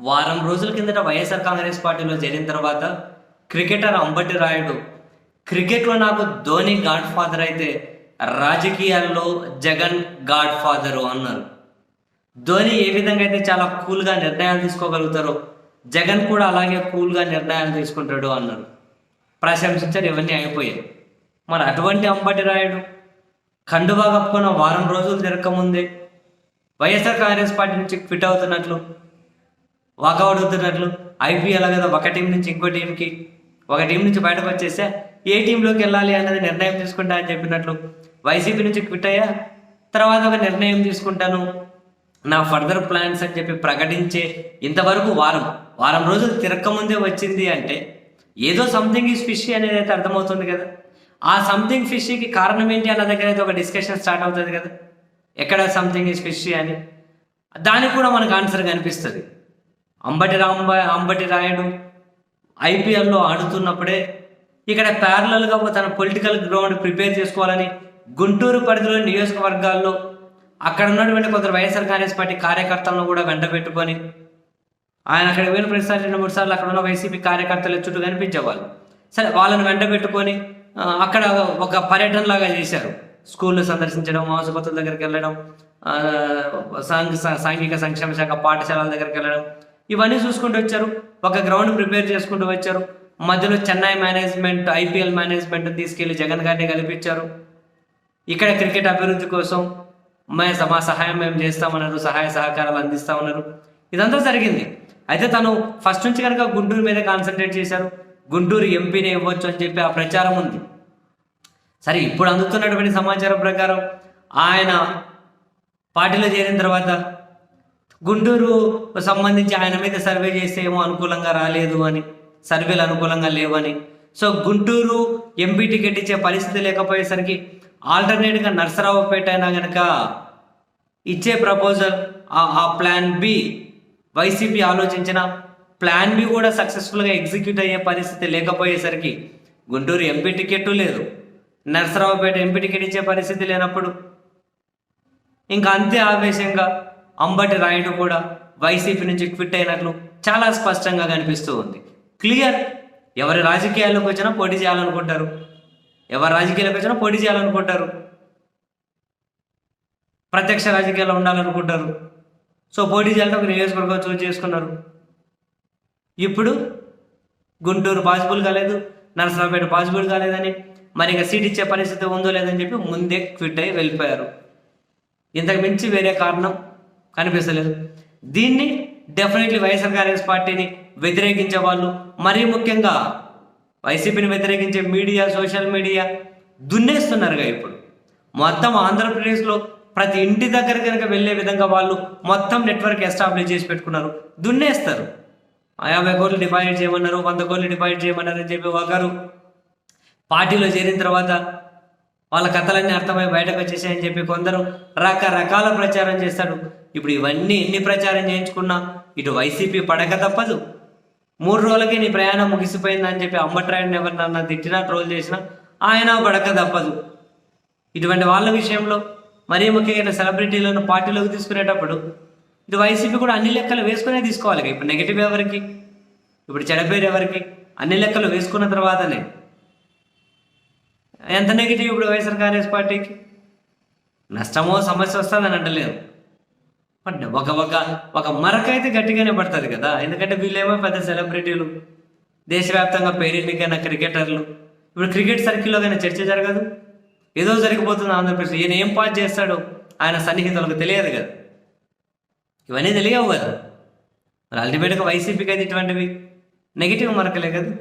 వారం రోజుల కిందట వైఎస్ఆర్ కాంగ్రెస్ పార్టీలో చేరిన తర్వాత క్రికెటర్ అంబటి రాయుడు క్రికెట్లో నాకు ధోని గాడ్ ఫాదర్ అయితే రాజకీయాల్లో జగన్ గాడ్ ఫాదరు అన్నారు. ధోని ఏ విధంగా అయితే చాలా కూల్గా నిర్ణయాలు తీసుకోగలుగుతారో జగన్ కూడా అలాగే కూల్గా నిర్ణయాలు తీసుకుంటాడు అన్నారు. ప్రశంసించారు ఇవన్నీ అయిపోయాయి. మరి అటువంటి అంబటి రాయుడు కండువా కప్పుకున్న వారం రోజులు తిరగకముందే వైఎస్ఆర్ కాంగ్రెస్ పార్టీ నుంచి ఫిట్ అవుతున్నట్లు వాకౌట్ అవుతున్నట్లు. ఐపీఎల్ కదా ఒక టీం నుంచి ఇంకో టీంకి ఒక టీం నుంచి బయటకు వచ్చేస్తే ఏ టీంలోకి వెళ్ళాలి అన్నది నిర్ణయం తీసుకుంటా అని చెప్పినట్లు. వైసీపీ నుంచి క్విట్ అయ్యా తర్వాత ఒక నిర్ణయం తీసుకుంటాను. నా ఫర్దర్ ప్లాన్స్ అని చెప్పి ప్రకటించే ఇంతవరకు వారం వారం రోజులు తిరక్కముందే వచ్చింది అంటే ఏదో సంథింగ్ ఈజ్ ఫిషీ అనేది అయితే అర్థమవుతుంది కదా. ఆ సంథింగ్ ఫిషీకి కారణం ఏంటి అన్న దగ్గర అయితే ఒక డిస్కషన్ స్టార్ట్ అవుతుంది కదా. ఎక్కడ సంథింగ్ ఈజ్ ఫిషీ అని? దానికి కూడా మనకు ఆన్సర్ కనిపిస్తుంది. అంబటి రాంబాయ్ అంబటి రాయుడు ఐపీఎల్లో ఆడుతున్నప్పుడే ఇక్కడ ప్యారలల్గా తన పొలిటికల్ గ్రౌండ్ ప్రిపేర్ చేసుకోవాలని గుంటూరు పరిధిలోని నియోజకవర్గాల్లో అక్కడ ఉన్నటువంటి కొందరు వైఎస్ఆర్ కాంగ్రెస్ పార్టీ కార్యకర్తలను కూడా వెంట పెట్టుకొని ఆయన అక్కడ పోయిన ప్రతిసారి రెండు మూడు సార్లు అక్కడ ఉన్న వైసీపీ కార్యకర్తలు చుట్టూ కనిపించేవాళ్ళు. సరే వాళ్ళని వెంట పెట్టుకొని అక్కడ ఒక పర్యటన లాగా చేశారు. స్కూళ్ళు సందర్శించడం ఆసుపత్రుల దగ్గరికి వెళ్ళడం సాంఘిక సంక్షేమ శాఖ పాఠశాలల దగ్గరికి వెళ్ళడం ఇవన్నీ చూసుకుంటూ వచ్చారు. ఒక గ్రౌండ్ ప్రిపేర్ చేసుకుంటూ వచ్చారు. మధ్యలో చెన్నై మేనేజ్మెంట్ ఐపీఎల్ మేనేజ్మెంట్ తీసుకెళ్ళి జగన్ గారిని కల్పించారు. ఇక్కడ క్రికెట్ అభివృద్ధి కోసం మే మా సహాయం మేము చేస్తామన్నారు సహాయ సహకారాలు అందిస్తామన్నారు. ఇదంతా జరిగింది. అయితే తను ఫస్ట్ నుంచి కనుక గుంటూరు మీద కాన్సన్ట్రేట్ చేశారు. గుంటూరు ఎంపీనే ఇవ్వచ్చు అని చెప్పి ఆ ప్రచారం ఉంది. సరే ఇప్పుడు అందుతున్నటువంటి సమాచారం ప్రకారం ఆయన పార్టీలో చేరిన తర్వాత గుంటూరు సంబంధించి ఆయన మీద సర్వే చేస్తే ఏమో అనుకూలంగా రాలేదు అని సర్వేలు అనుకూలంగా లేవని సో గుంటూరు ఎంపీ టికెట్ ఇచ్చే పరిస్థితి లేకపోయేసరికి ఆల్టర్నేట్గా నర్సరావుపేట అయినా కనుక ఇచ్చే ప్రపోజల్ ఆ ప్లాన్ బి వైసీపీ ఆలోచించిన ప్లాన్ బి కూడా సక్సెస్ఫుల్గా ఎగ్జిక్యూట్ అయ్యే పరిస్థితి లేకపోయేసరికి గుంటూరు ఎంపీ టికెట్ లేదు. నర్సరావుపేట ఎంపీ టికెట్ ఇచ్చే పరిస్థితి లేనప్పుడు ఇంకా అంతే ఆవేశంగా అంబటి రాయుడు కూడా వైసీపీ నుంచి క్విట్ అయినట్లు చాలా స్పష్టంగా కనిపిస్తూ ఉంది. క్లియర్? ఎవరి రాజకీయాల్లోకి వచ్చినా పోటీ చేయాలనుకుంటారు. ఎవరి రాజకీయాలకు వచ్చినా పోటీ చేయాలనుకుంటారు. ప్రత్యక్ష రాజకీయాల్లో ఉండాలనుకుంటారు. సో పోటీ చేయాలంటే ఒక నియోజకవర్గం చూస్ చేసుకున్నారు. ఇప్పుడు గుంటూరు పాసిబుల్ కాలేదు నరసరావుపేట పాసిబుల్ కాలేదని మరి ఇంకా సీట్ ఇచ్చే పరిస్థితి ఉందో లేదని చెప్పి ముందే క్విట్ అయ్యి వెళ్ళిపోయారు. ఇంతకు మించి వేరే కారణం కనిపిస్తలేదు. దీన్ని డెఫినెట్లీ వైఎస్ఆర్ కాంగ్రెస్ పార్టీని వ్యతిరేకించే వాళ్ళు మరీ ముఖ్యంగా వైసీపీని వ్యతిరేకించే మీడియా సోషల్ మీడియా దున్నేస్తున్నారుగా ఇప్పుడు. మొత్తం ఆంధ్రప్రదేశ్లో ప్రతి ఇంటి దగ్గర కనుక వెళ్ళే విధంగా వాళ్ళు మొత్తం నెట్వర్క్ ఎస్టాబ్లిష్ చేసి పెట్టుకున్నారు దున్నేస్తారు. యాభై కోట్లు డిపాజిట్ చేయమన్నారు వంద కోట్లు డిపాజిట్ చేయమన్నారు అని చెప్పి ఒకరు పార్టీలో చేరిన తర్వాత వాళ్ళ కథలన్నీ అర్థమై బయటకు వచ్చేసాయని చెప్పి కొందరు రకరకాల ప్రచారం చేస్తాడు ఇప్పుడు ఇవన్నీ ఎన్ని ప్రచారం చేయించుకున్నా ఇటు వైసీపీ పడక తప్పదు. మూడు రోజులకి నీ ప్రయాణం ముగిసిపోయిందని చెప్పి అంబట్రాయుడిని ఎవరినన్నా తిట్టినా ట్రోల్ చేసినా ఆయన పడక తప్పదు. ఇటువంటి వాళ్ళ విషయంలో మరీ ముఖ్యంగా సెలబ్రిటీలను పార్టీలోకి తీసుకునేటప్పుడు ఇటు వైసీపీ కూడా అన్ని లెక్కలు వేసుకునే తీసుకోవాలి. ఇప్పుడు నెగిటివ్ ఎవరికి? ఇప్పుడు చెడపేరు ఎవరికి? అన్ని లెక్కలు వేసుకున్న తర్వాతనే. ఎంత నెగిటివ్ ఇప్పుడు వైఎస్ఆర్ కాంగ్రెస్ పార్టీకి? నష్టమో సమస్య వస్తుందని అంటలేదు బట్ ఒక ఒక ఒక మరకైతే గట్టిగానే పడుతుంది కదా. ఎందుకంటే వీళ్ళేమో పెద్ద సెలబ్రిటీలు దేశవ్యాప్తంగా పేరెన్నికైన క్రికెటర్లు. ఇప్పుడు క్రికెట్ సర్కిల్లో కానీ చర్చ జరగదు. ఏదో జరిగిపోతుంది ఆంధ్రప్రదేశ్. ఈయన ఏం పాస్ చేస్తాడో ఆయన సన్నిహితులకు తెలియదు కదా. ఇవన్నీ తెలియవు కదా. మరి అల్టిమేట్గా వైసీపీకి అయితే ఇటువంటివి నెగిటివ్ మరకలే కదా.